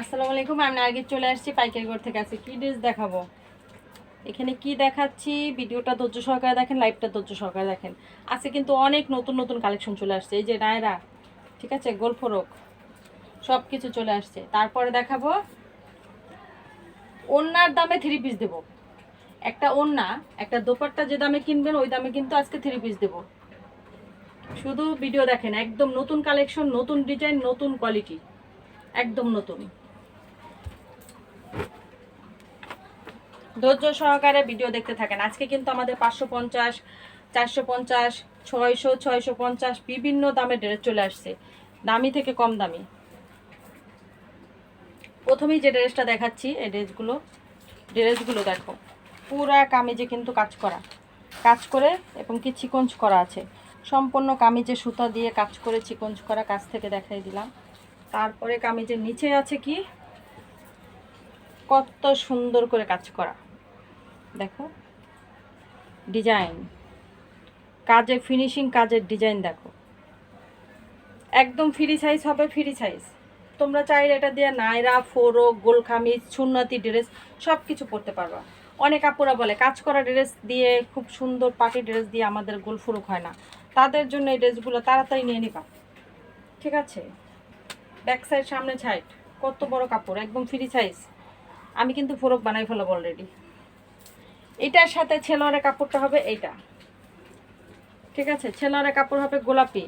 আসসালামু আলাইকুম, আমি আগে চলে আসছি পাইকারি ঘর থেকে। আছে কি ড্রেস দেখাবো? এখানে কি দেখাচ্ছি? ভিডিওটা ধৈর্য সহকারে দেখেন লাইভটা ধৈর্য সহকারে দেখেন। আজকে কিন্তু অনেক নতুন নতুন কালেকশন চলে আসছে। এই যে নায়রা, ঠিক আছে? গোলফরক সব কিছু চলে আসছে। তারপরে দেখাবো, ওন্নার দামে থ্রি পিস দেবো। একটা ওন্না, একটা দোপাট্টা যে দামে কিনবেন, ওই দামে কিন্তু আজকে থ্রি পিস দেবো। শুধু ভিডিও দেখেন, একদম নতুন কালেকশন নতুন ডিজাইন নতুন কোয়ালিটি একদম নতুন। ধৈর্য সহকারে ভিডিও দেখতে থাকেন। আজকে কিন্তু আমাদের পাঁচশো পঞ্চাশ, চারশো পঞ্চাশ, ছয়শো ছয়শো পঞ্চাশ বিভিন্ন দামের ড্রেস চলে আসছে। দামি থেকে কম দামি। প্রথমেই যে ড্রেসটা দেখাচ্ছি, এই ড্রেসগুলো ড্রেসগুলো দেখো। পুরা কামিজে কিন্তু কাজ করা। কাজ করে এবং কি চিকঞ্জ করা আছে। সম্পূর্ণ কামিজে সুতা দিয়ে কাজ করে চিকঞ্জ করা কাজ থেকে দেখাই দিলাম। তারপরে কামিজের নিচে আছে কি? কত সুন্দর করে কাজ করা। দেখো। ডিজাইন কাজে ফিনিশিং কাজের ডিজাইন দেখো। একদম ফ্রি সাইজ হবে ফ্রি সাইজ তোমরা চাইলে এটা দিয়ে নাইরা ফোরো গোল খামিজ সুন্নতি ড্রেস সব কিছু পরতে পারবা। অনেক আপুরা বলে, কাজ করা ড্রেস দিয়ে, খুব সুন্দর পার্টি ড্রেস দিয়ে আমাদের গোল ফুরুক হয় না। তাদের জন্য এই ড্রেসগুলো তাড়াতাড়ি নিয়ে নিবা। ঠিক আছে? ব্যাক সাইড সামনে সাইড কত বড় কাপড়, একদম ফ্রি সাইজ আমি কিন্তু ফোরক বানাই ফেলাম অলরেডি এটার সাথে ছেলোয়ারের কাপড়টা হবে এইটা। ঠিক আছে? ছেলোয়ারের কাপড় হবে গোলাপি।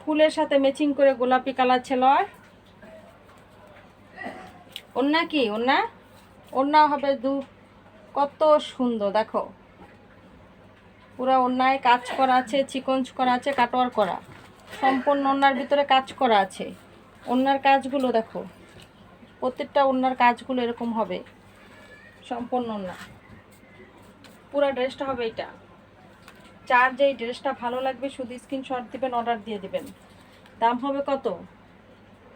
ফুলের সাথে ম্যাচিং করে গোলাপি কালার ছেলোয়ার। ওন্না কি? ওন্না ওন্না হবে দু, কত সুন্দর, দেখো। পুরো অন্যায় কাজ করা আছে চিকঞ্জ করা আছে, কাটোয়ার করা। সম্পূর্ণ ওনার ভিতরে কাজ করা আছে। ওনার কাজগুলো দেখো। প্রত্যেকটা ওনার কাজগুলো এরকম হবে। সম্পূর্ণ ওনা পুরো ড্রেসটা হবে এটা। চার যেই ড্রেসটা ভালো লাগবে, শুধু স্ক্রিনশট দিবেন অর্ডার দিয়ে দিবেন। দাম হবে কত?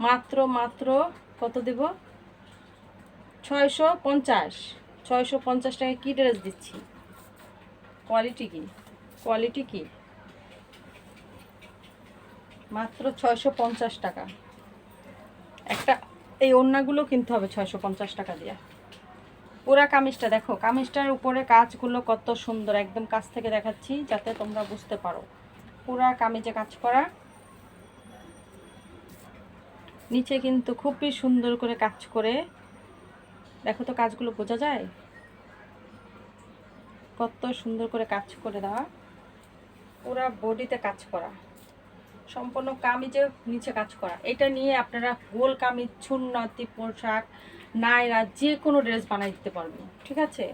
মাত্র মাত্র কত দেব? ছয়শো পঞ্চাশ। ছয়শো পঞ্চাশ টাকা কী ড্রেস দিচ্ছি? কোয়ালিটি কি? কোয়ালিটি কি? মাত্র ছয়শো পঞ্চাশ টাকা। একটা, এই ওড়নাগুলো কিনতে হবে ছয়শো পঞ্চাশ টাকা দিয়ে। পুরা কামিজটা দেখো, কামিজটার উপরে কাজগুলো কত সুন্দর, একদম কাছ থেকে দেখাচ্ছি যাতে তোমরা বুঝতে পারো। পুরা কামিজে কাজ করা। নিচে কিন্তু খুবই সুন্দর করে কাজ করে। দেখো তো কাজগুলো বোঝা যায়? কত সুন্দর করে কাজ করে দেওয়া। পুরা বডিতে কাজ করা। সম্পূর্ণ কামিজে নিচে কাজ করা। এটা নিয়ে আপনারা গোল কামিজ ছুন্নতি পোশাক নায়রা যে কোনো ড্রেস বানাই দিতে পারবে, ঠিক আছে?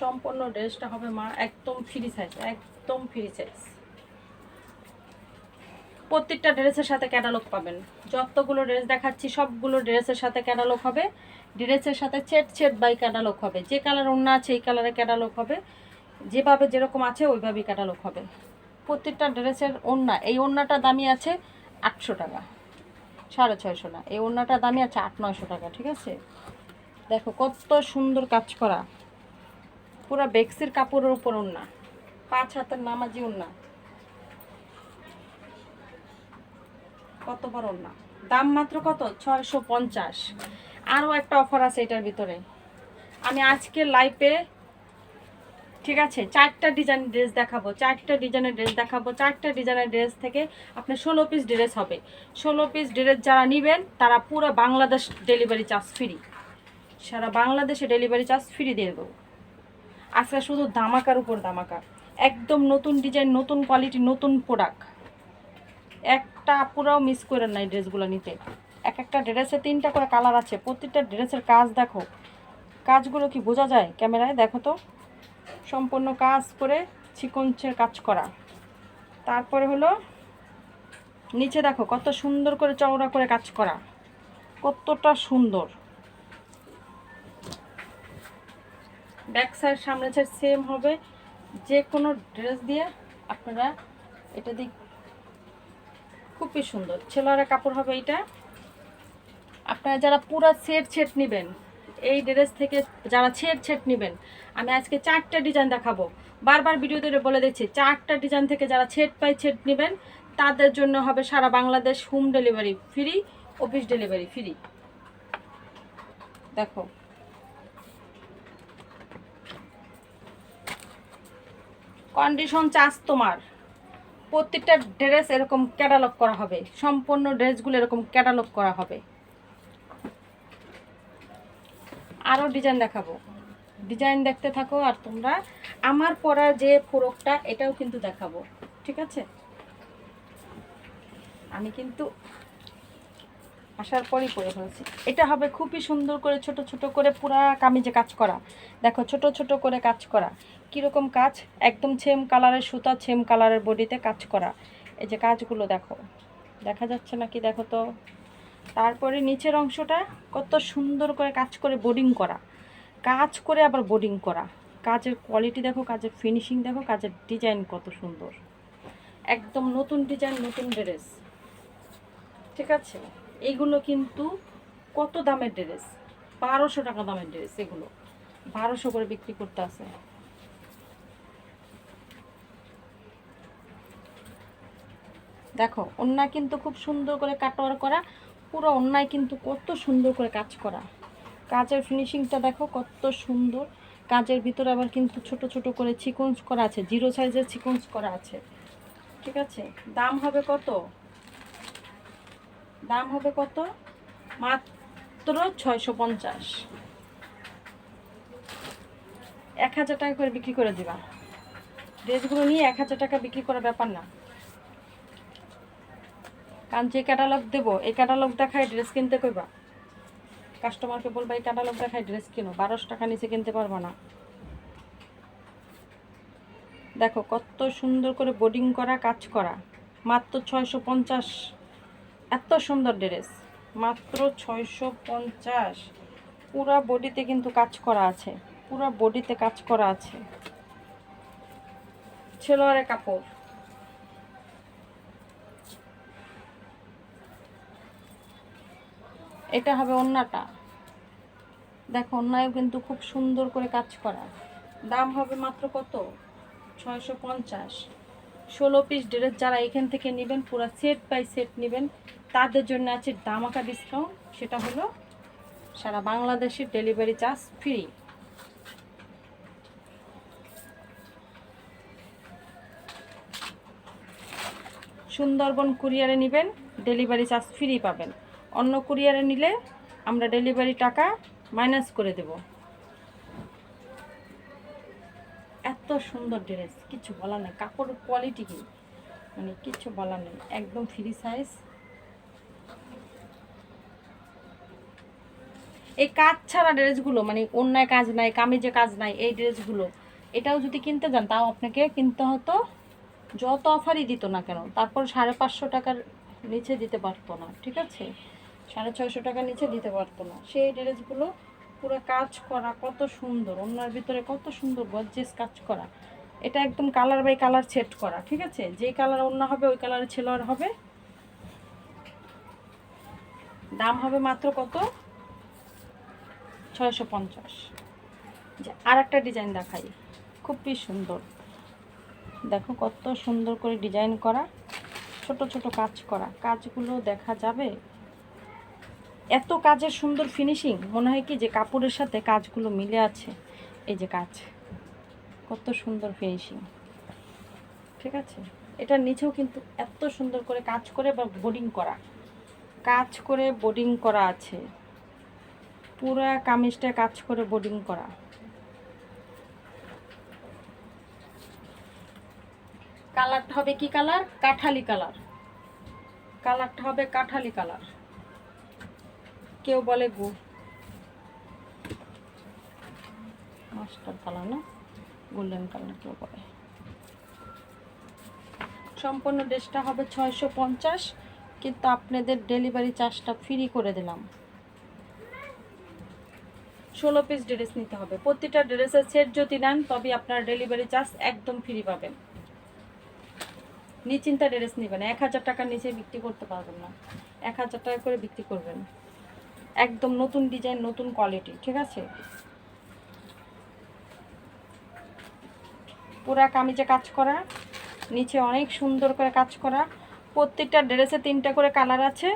সম্পূর্ণ ড্রেসটা হবে মা একদম ফ্রি সাইজ একদম ফ্রি সাইজ প্রত্যেকটা ড্রেসের সাথে ক্যাটালগ পাবেন। যতগুলো ড্রেস দেখাচ্ছি, সবগুলো ড্রেসের সাথে ক্যাটালগ হবে। ড্রেসের সাথে চেট চেট বাই ক্যাটালগ হবে। যে কালার অন্য আছে, এই কালারে ক্যাটালগ হবে। যেভাবে যেরকম আছে, ওইভাবেই ক্যাটালগ হবে। প্রত্যেকটা ড্রেসের ওড়না, এই ওড়নাটা দামি আছে আটশো টাকা। সাড়ে ছয়শো না। এই ওড়নাটা দামি আছে আট, নয়শো টাকা, ঠিক আছে? দেখো কত সুন্দর কাজ করা। পুরা বেক্সির কাপড়ের উপর ওড়না। পাঁচ হাতের নামাজি ওড়না। কত বড় ওড়না। দাম মাত্র কত? ছয়শো পঞ্চাশ। আরও একটা অফার আছে এটার ভিতরে। আমি আজকে লাইভে ঠিক আছে? চারটা ডিজাইন ড্রেস দেখাবো, চারটা ডিজাইনের ড্রেস দেখাবো, চারটা ডিজাইনের ড্রেস থেকে আপনার ষোলো পিস ড্রেস হবে। ষোলো পিস ড্রেস যারা নেবেন, তারা পুরো বাংলাদেশ ডেলিভারি চার্জ ফ্রি সারা বাংলাদেশে ডেলিভারি চার্জ ফ্রি দিয়ে দেবো। আজকে শুধু দামাকার উপর দামাকা একদম নতুন ডিজাইন নতুন কোয়ালিটি নতুন প্রোডাক্ট একটা পুরাও মিস করেন না এই ড্রেসগুলো নিতে। এক একটা ড্রেসে তিনটা করে কালার আছে। প্রত্যেকটা ড্রেসের কাজ দেখো। কাজগুলো কি বোঝা যায়? ক্যামেরায় দেখো তো। সম্পূর্ণ কাজ করে চিকঞ্চের কাজ করা। তারপরে হলো, নিচে দেখো কত সুন্দর করে চওড়া করে কাজ করা। কতটা সুন্দর। ব্যাক সাইড, সামনে সাইড সেম হবে। যে কোনো ড্রেস দিয়ে আপনারা এটা দিক খুবই সুন্দর। ছেলেরা কাপড় হবে এটা আপনারা যারা পুরা সেট সেট নেবেন এই ড্রেস থেকে যারা ছেট ছেট নেবেন, আমি আজকে চারটা ডিজাইন দেখাবো। বারবার ভিডিওতে বলে দিচ্ছি, চারটা ডিজাইন থেকে যারা ছেট পাই ছেট নেবেন, তাদের জন্য হবে সারা Bangladesh home delivery free office delivery free দেখো। কন্ডিশন চার্জ তোমার। প্রত্যেকটা ড্রেস এরকম ক্যাটালগ করা হবে, সম্পূর্ণ ড্রেসগুলো এরকম ক্যাটালগ করা হবে। আরও ডিজাইন দেখাবো। ডিজাইন দেখতে থাকো আর তোমরা আমার পরা যে ফোরকটা, এটাও কিন্তু দেখাবো। ঠিক আছে? আমি কিন্তু আসার পরই পরে ফেলছি। এটা হবে খুবই সুন্দর করে ছোট ছোট করে পুরা কামিজে কাজ করা। দেখো, ছোট ছোট করে কাজ করা। কীরকম কাজ? একদম সেম কালারের সুতা সেম কালারের বডিতে কাজ করা। এই যে কাজগুলো দেখো। দেখা যাচ্ছে নাকি? দেখো তো। তারপরে নিচের অংশটা কত সুন্দর করে কাজ করে বোর্ডিং করা। কাজ করে আবার বোর্ডিং করা। কাজের কোয়ালিটি দেখো, কাজের ফিনিশিং দেখো, কাজের ডিজাইন কত সুন্দর। একদম নতুন ডিজাইন নতুন ড্রেস ঠিক আছে? এইগুলো কিন্তু কত দামের ড্রেস বারোশো টাকা দামের ড্রেস এগুলো। বারোশো করে বিক্রি করতে আছে। দেখো অন্যায় কিন্তু খুব সুন্দর করে কাটোয়ার করা। পুরো অন্যায় কিন্তু কত সুন্দর করে কাজ করা। কাজের ফিনিশিংটা দেখো কত সুন্দর। কাজের ভিতরে আবার কিন্তু ছোট ছোট করে চিকন্স করা আছে জিরো সাইজের চিকন্স করা আছে। ঠিক আছে? দাম হবে কত? দাম হবে কত? মাত্র ছয়শো পঞ্চাশ। এক হাজার টাকা করে বিক্রি করে দিবা। ড্রেসগুলো নিয়ে এক হাজার টাকা বিক্রি করার ব্যাপার না। কারণ যে ক্যাটালগ দেবো, এই ক্যাটালগ দেখায় ড্রেস কিনতে কইবা? কাস্টমারকে বলবা, এই ক্যাটালগ দেখায় ড্রেস কিনো, বারোশো টাকা নিচে কিনতে পারব না। দেখো, কত সুন্দর করে বোর্ডিং করা, কাজ করা। মাত্র ছয়শো পঞ্চাশ। এত সুন্দর ড্রেস মাত্র ছয়শো পঞ্চাশ। পুরা বডিতে কিন্তু কাজ করা আছে। পুরা বডিতে কাজ করা আছে। ছেলোয়ারের কাপড়। এটা হবে অন্যটা। দেখো অন্যায় কিন্তু খুব সুন্দর করে কাজ করা। দাম হবে মাত্র কত? ছয়শো পঞ্চাশ। ষোলো পিস ড্রেস যারা এখান থেকে নেবেন, পুরো সেট বাই সেট নেবেন, তাদের জন্য আছে দামাকা ডিসকাউন্ট সেটা হলো সারা বাংলাদেশের ডেলিভারি চার্জ ফ্রি সুন্দরবন কুরিয়ারে নেবেন ডেলিভারি চার্জ ফ্রি পাবেন। অন্য কুরিয়ারে নিলে আমরা ডেলিভারি টাকা মাইনাস করে দেব। এত সুন্দর ড্রেস, কিছু বলার নেই, কাপড়ের কোয়ালিটি কি? মানে কিছু বলার নেই, একদম ফ্রি সাইজ এই কাজ ছাড়া ড্রেসগুলো মানে অন্যায় কাজ নাই, কামিজে কাজ নাই, এই ড্রেসগুলো, এটাও যদি কিনতে যান, তাও আপনাকে কিনতে হতো যত অফারই দিত না কেন, তারপর সাড়ে পাঁচশো টাকার নিচে দিতে পারতো না, ঠিক আছে? সাড়ে ছয়শো টাকার নিচে দিতে পারতো না। সেই ড্রেসগুলো পুরো কাজ করা কত সুন্দর অন্যার ভিতরে কত সুন্দর গর্জেস কাজ করা। এটা একদম কালার বাই কালার সেট করা, ঠিক আছে? যে কালার অন্য হবে, ওই কালারের ছেলোয়ার হবে। দাম হবে মাত্র কত? ছয়শো পঞ্চাশ। আর একটা ডিজাইন দেখাই, খুবই সুন্দর। দেখো কত সুন্দর করে ডিজাইন করা, ছোট ছোট কাজ করা। কাজগুলো দেখা যাবে? এত কাজের সুন্দর ফিনিশিং মনে হয় কি যে কাপড়ের সাথে কাজগুলো মিলে আছে। এই যে কাজ, কত সুন্দর ফিনিশিং ঠিক আছে? এটার নিচেও কিন্তু এত সুন্দর করে কাজ করে বা বোর্ডিং করা। কাজ করে বোর্ডিং করা আছে। পুরা কামিজটা কাজ করে বোর্ডিং করা। কালারটা হবে কি কালার কাঠালি কালার কালারটা হবে কাঠালি কালার কেউ বলে গু। মাস্টার কালার না? গোল্ডেন কালার কেউ বলে। সম্পূর্ণ ড্রেসটা হবে ছয়শো পঞ্চাশ, কিন্তু আপনাদের ডেলিভারি চার্জটা ফ্রি করে দিলাম। ষোলো পিস ড্রেস নিতে হবে। প্রতিটা ড্রেসের সেট যদি নেন, তবে আপনার ডেলিভারি চার্জ একদম ফ্রি পাবেন। নিশ্চিন্তা ড্রেস নেবেন। এক হাজার টাকার নিচে বিক্রি করতে পারবেন না। এক হাজার টাকা করে বিক্রি করবেন। একদম নতুন ডিজাইন, নতুন কোয়ালিটি, ঠিক আছে? পুরা কামিজে কাজ করা, নিচে অনেক সুন্দর করে কাজ করা, প্রত্যেকটা ড্রেসে তিনটা করে কালার আছে।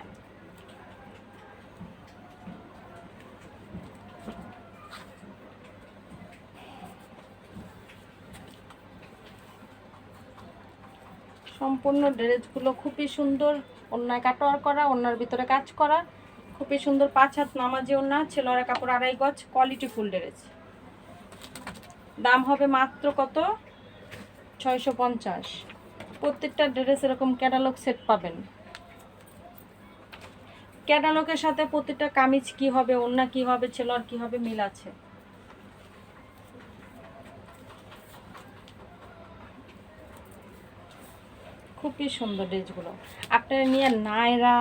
সম্পূর্ণ ড্রেসগুলো খুবই সুন্দর অন্যায় কাটোয়ার করা, অন্যার ভিতরে কাজ করা। খুবই সুন্দর পাঁচ হাত নামাজি ওন্না ছেলেরা কাপড় আড়াই গজ কোয়ালিটি ফুল ড্রেস দাম হবে মাত্র কত? ছয়শো পঞ্চাশ। প্রত্যেকটা ড্রেস এরকম ক্যাটালগ সেট পাবেন। ক্যাটালগের সাথে প্রত্যেকটা কামিজ কি হবে অন্য কি হবে ছেলের কি হবে, মিল আছে। খুবই সুন্দর ড্রেসগুলো। আপনারা নিয়ে নায়রা,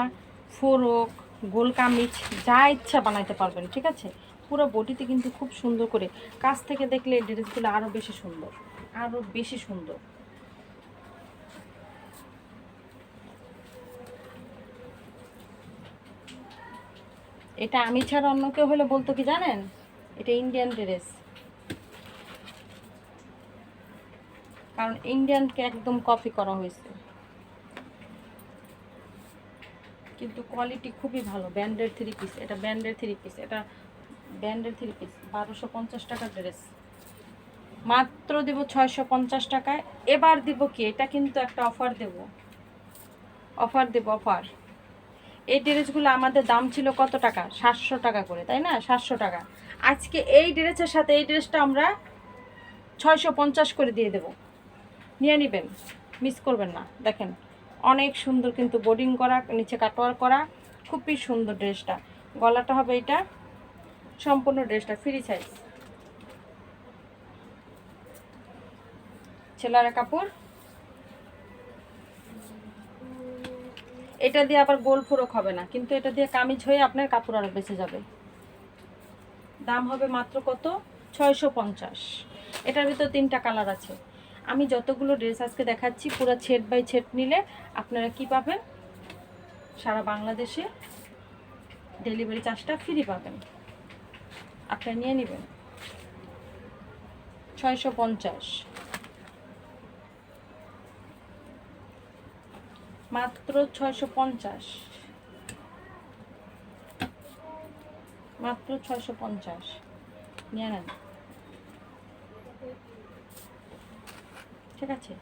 ফোরক গোল কামিজ যা ইচ্ছা বানাইতে পারবেন, ঠিক আছে? পুরো বডিতে কিন্তু খুব সুন্দর করে, কাছ থেকে দেখলে ড্রেসগুলো আরও বেশি সুন্দর আরও বেশি সুন্দর। এটা আমি ছাড়া অন্য কেউ হলে বলতো কি জানেন? এটা ইন্ডিয়ান ড্রেস কারণ ইন্ডিয়ানকে একদম কপি করা হয়েছে। কিন্তু কোয়ালিটি খুবই ভালো ব্যান্ডের থ্রি পিস এটা ব্যান্ডের থ্রি পিস এটা ব্যান্ডের থ্রি পিস বারোশো পঞ্চাশ টাকার ড্রেস মাত্র দেব ছয়শো পঞ্চাশ টাকায়। এবার দিব কি, এটা কিন্তু একটা অফার দেব। অফার দেব অফার এই ড্রেসগুলো আমাদের দাম ছিল কত টাকা? সাতশো টাকা করে, তাই না? সাতশো টাকা। আজকে এই ড্রেসের সাথে এই ড্রেসটা আমরা ছয়শো পঞ্চাশ করে দিয়ে দেব। নিয়ে নেবেন মিস করবেন না, দেখেন। অনেক সুন্দর কিন্তু বোর্ডিং করা, নিচে কাটোয়ার করা, খুবই সুন্দর ড্রেসটা গলাটা হবে এটা, সম্পূর্ণ ড্রেসটা ফ্রি সাইজ ছেলেরা কাপড়। এটা দিয়ে আবার গোল ফুরক হবে না, কিন্তু এটা দিয়ে কামিজ হয়ে আপনার কাপড় আরও বেঁচে যাবে। দাম হবে মাত্র কত? ছয়শো পঞ্চাশ। এটার ভিতর তিনটা কালার আছে। আমি যতগুলো ড্রেস আজকে দেখাচ্ছি, পুরো ছেট বাই ছেট নিলে আপনারা কি পাবেন? সারা বাংলাদেশে ডেলিভারি চার্জটা ফ্রি পাবেন। আপনারা নিয়ে নেবেন। ছয়শো পঞ্চাশ। মাত্র ছয়শো পঞ্চাশ। মাত্র ছয়শো পঞ্চাশ। নিয়ে নেন। ঠিক আছে?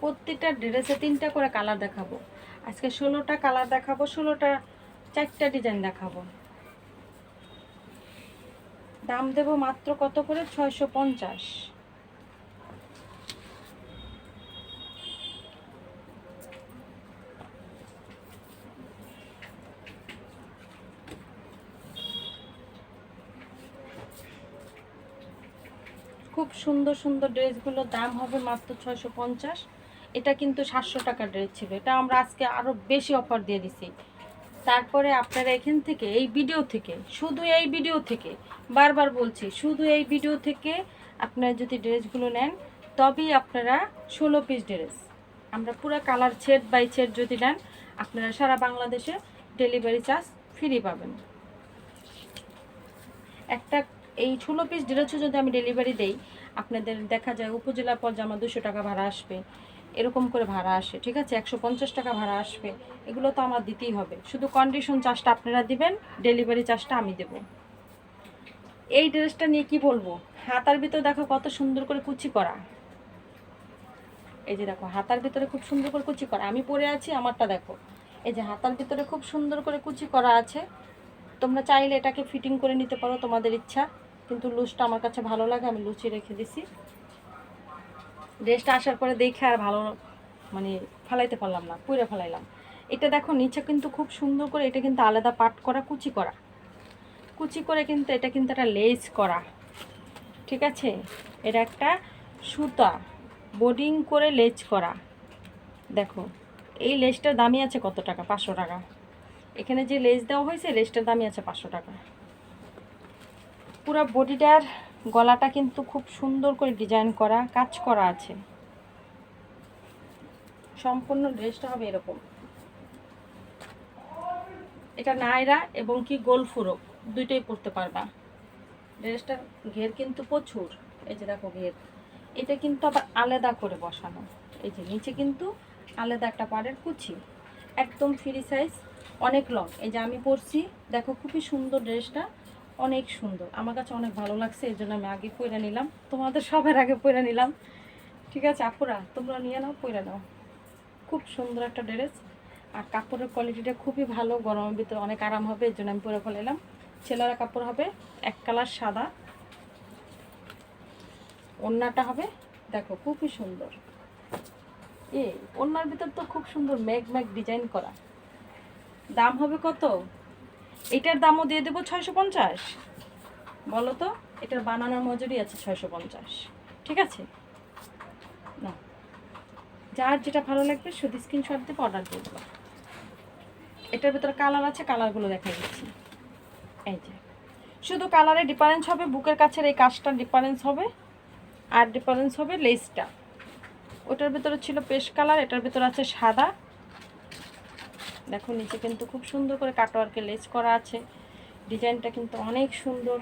প্রত্যেকটা ড্রেসে তিনটা করে কালার দেখাবো। আজকে ষোলোটা কালার দেখাবো, ষোলোটা চারটা ডিজাইন দেখাবো। দাম দেব মাত্র কত করে? ছয়শো পঞ্চাশ খুব সুন্দর সুন্দর ড্রেসগুলোর দাম হবে মাত্র ছয়শো পঞ্চাশ। এটা কিন্তু সাতশো টাকার ড্রেস ছিল। এটা আমরা আজকে আরও বেশি অফার দিয়ে দিছি। তারপরে আপনারা এখান থেকে, এই ভিডিও থেকে, শুধু এই ভিডিও থেকে, বারবার বলছি, শুধু এই ভিডিও থেকে আপনারা যদি ড্রেসগুলো নেন, তবেই আপনারা ষোলো পিস ড্রেস আমরা পুরো কালার ছেট বাই ছেট যদি নেন, আপনারা সারা বাংলাদেশে ডেলিভারি চার্জ ফ্রি পাবেন। একটা, এই ষোলো পিস ড্রেসও যদি আমি ডেলিভারি দেই আপনাদের দেখা যায় উপজেলা পর্যায়ে আমার দুশো টাকা ভাড়া আসবে, এরকম করে ভাড়া আসে, ঠিক আছে? একশো পঞ্চাশ টাকা ভাড়া আসবে, এগুলো তো আমার দিতেই হবে। শুধু কন্ডিশন চার্জটা আপনারা দিবেন ডেলিভারি চার্জটা আমি দেব। এই ড্রেসটা নিয়ে কি বলব? হাতার ভিতরে দেখো কত সুন্দর করে কুচি করা। এই যে দেখো, হাতার ভিতরে খুব সুন্দর করে কুচি করা। আমি পরে আছি, আমারটা দেখো। এই যে হাতার ভিতরে খুব সুন্দর করে কুচি করা আছে। তোমরা চাইলে এটাকে ফিটিং করে নিতে পারো, তোমাদের ইচ্ছা। কিন্তু লুচটা আমার কাছে ভালো লাগে, আমি লুচি রেখে দিছি। ড্রেসটা আসার পরে দেখে আর ভালো মানে ফেলাইতে পারলাম না পুরে ফেলাইলাম। এটা দেখো, নিচে কিন্তু খুব সুন্দর করে, এটা কিন্তু আলাদা পাট করা, কুচি করা। কুচি করে কিন্তু এটা কিন্তু একটা লেস করা। ঠিক আছে? এটা একটা সুতা, বোর্ডিং করে লেজ করা। দেখো, এই লেসটার দামই আছে কত টাকা? পাঁচশো টাকা। এখানে যে লেস দেওয়া হয়েছে, লেসটার দামই আছে পাঁচশো টাকা। পুরো বডিটার গলাটা কিন্তু খুব সুন্দর করে ডিজাইন করা, কাজ করা আছে। সম্পূর্ণ ড্রেসটা হবে এরকম। এটা নায়রা এবং কি গোল ফুরক দুইটাই পরতে পারবা। ড্রেসটার ঘের কিন্তু প্রচুর, এই যে দেখো ঘের। এটা কিন্তু আবার আলাদা করে বসানো। এই যে নিচে কিন্তু আলাদা একটা পাড়ের কুচি, একদম ফ্রি সাইজ অনেক লং এই যে আমি পরছি, দেখো খুবই সুন্দর ড্রেসটা। অনেক সুন্দর। আমার কাছে অনেক ভালো লাগছে এই জন্য আমি আগে পরে নিলাম। তোমাদের সবার আগে পরে নিলাম। ঠিক আছে, আপুরা, তোমরা নিয়ে নাও পরে নাও। খুব সুন্দর একটা ড্রেস। আর কাপড়ের কোয়ালিটিটা খুবই ভালো, গরমের ভিতরে অনেক আরাম হবে, এর জন্য আমি পরে ফেলাম ছেলেরা কাপড় হবে এক কালার সাদা। ওড়নাটা হবে, দেখো, খুবই সুন্দর। এ ওড়নার ভিতর তো খুব সুন্দর ম্যাগ ম্যাগ ডিজাইন করা। দাম হবে কত? এটার দামও দিয়ে দেবো ছয়শো পঞ্চাশ। বলো তো, এটার বানানোর মজুরি আছে ছয়শো পঞ্চাশ। ঠিক আছে? না যার যেটা ভালো লাগবে, শুধু স্ক্রিনশট দিয়ে অর্ডার দিয়ে দেবো। এটার ভিতরে কালার আছে কালারগুলো দেখা দিচ্ছি। এই যে। শুধু কালারে ডিফারেন্স হবে, বুকের কাছের এই কাজটার ডিফারেন্স হবে, আর ডিফারেন্স হবে লেসটা ওটার ভিতরে ছিল পেশ কালার এটার ভিতরে আছে সাদা দেখো, নিচে কিন্তু খুব সুন্দর করে কাটোয়ারকে লেস করা আছে। ডিজাইনটা কিন্তু অনেক সুন্দর।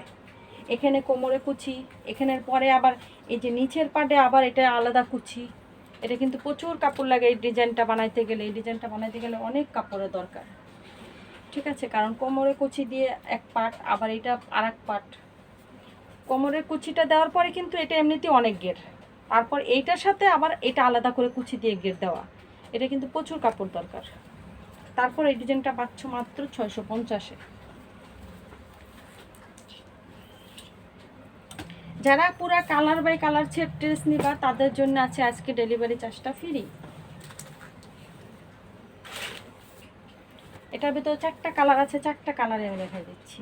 এখানে কোমরে কুচি, এখানের পরে আবার এই যে নিচের পাটে আবার এটা আলাদা কুচি। এটা কিন্তু প্রচুর কাপড় লাগে এই ডিজাইনটা বানাইতে গেলে। এই ডিজাইনটা বানাইতে গেলে অনেক কাপড়ের দরকার। ঠিক আছে, কারণ কোমরে কুচি দিয়ে এক পাট, আবার এটা আর এক পাট। কোমরের কুচিটা দেওয়ার পরে কিন্তু এটা এমনিতেই অনেক গের তারপর এইটার সাথে আবার এটা আলাদা করে কুচি দিয়ে গের দেওয়া। এটা কিন্তু প্রচুর কাপড় দরকার। তারপর এই ডিজাইনটা পাচ্ছ মাত্র ছয়শো পঞ্চাশে। যারা পুরা colour by colour set dress নিবা, তাদের জন্য আছে আজকে ডেলিভারি চার্জটা ফ্রি। এটার ভিতরে চারটা কালার আছে, চারটা কালারে আমি দেখা দিচ্ছি।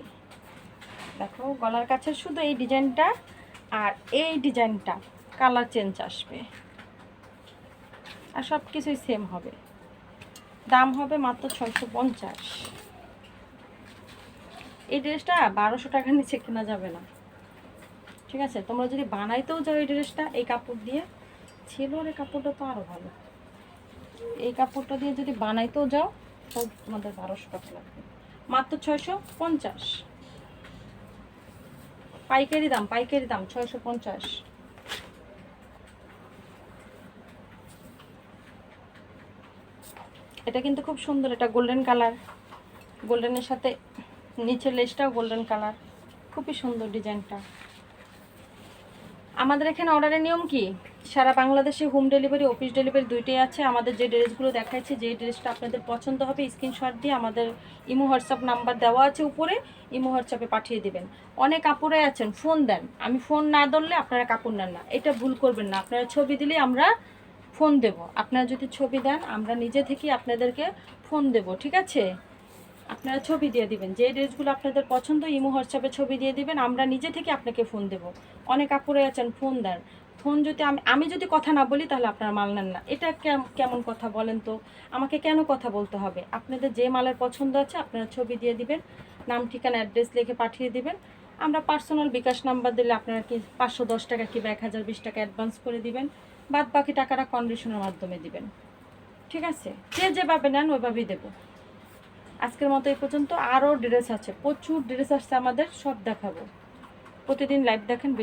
দেখো, গলার কাছে শুধু এই ডিজাইনটা আর এই ডিজাইনটা কালার চেঞ্জ আসবে। আর সব কিছুই সেম হবে। দাম হবে মাত্র ছয়শো পঞ্চাশ। এই ড্রেসটা বারোশো টাকার নিচে কেনা যাবে না। ঠিক আছে, তোমরা যদি বানাইতেও যাও এই ড্রেসটা, এই কাপড় দিয়ে ছিল এই কাপড়টা তো আরও ভালো। এই কাপড়টা দিয়ে যদি বানাইতেও যাও, তো তোমাদের বারোশো টাকা লাগবে। মাত্র ছয়শো পঞ্চাশ। পাইকারি দাম পাইকারি দাম, ছয়শো পঞ্চাশ। এটা কিন্তু খুব সুন্দর, এটা গোল্ডেন কালার গোল্ডেনের সাথে নিচের লেসটাও গোল্ডেন কালার খুবই সুন্দর ডিজাইনটা। আমাদের এখানে অর্ডারের নিয়ম কি? সারা বাংলাদেশে হোম ডেলিভারি অফিস ডেলিভারি দুইটাই আছে। আমাদের যে ড্রেসগুলো দেখাচ্ছে যে ড্রেসটা আপনাদের পছন্দ হবে স্ক্রিনশট দিয়ে আমাদের ইমো হোয়াটসঅ্যাপ নাম্বার দেওয়া আছে উপরে, ইমো হোয়াটসঅ্যাপে পাঠিয়ে দিবেন। অনেক কাপড়ে আছেন ফোন দেন। আমি ফোন না ধরলে আপনারা কাপড় নেন না। এটা ভুল করবেন না। আপনারা ছবি দিলে আমরা ফোন দেব। আপনারা যদি ছবি দেন, আমরা নিজে থেকেই আপনাদেরকে ফোন দেব, ঠিক আছে? আপনারা ছবি দিয়ে দিবেন। যে ড্রেসগুলো আপনাদের পছন্দ, ইমো, হোয়াটসঅ্যাপে ছবি দিয়ে দিবেন, আমরা নিজে থেকে আপনাকে ফোন দেব। অনেক কাপড়ে আছেন, ফোন দেন। ফোন যদি আমি আমি যদি কথা না বলি, তাহলে আপনারা মাল নেন না। এটা কেম- কেমন কথা বলেন তো? আমাকে কেন কথা বলতে হবে? আপনাদের যে মালের পছন্দ আছে, আপনারা ছবি দিয়ে দিবেন, নাম, ঠিকানা, অ্যাড্রেস লিখে পাঠিয়ে দিবেন। আমরা পার্সোনাল বিকাশ নাম্বার দিলে আপনারা কি পাঁচশো দশ টাকা কিংবা এক হাজার বিশ টাকা অ্যাডভান্স করে দিবেন। বাদ বাকি টাকাটা কন্ডিশনের মাধ্যমে দিবেন। ঠিক আছে? যে যেভাবে নেন ওইভাবেই দেব। আজকের মতো এই পর্যন্ত। আরও ড্রেস আছে। প্রচুর ড্রেস আসছে আমাদের, সব দেখাবো। প্রতিদিন লাইভ দেখেন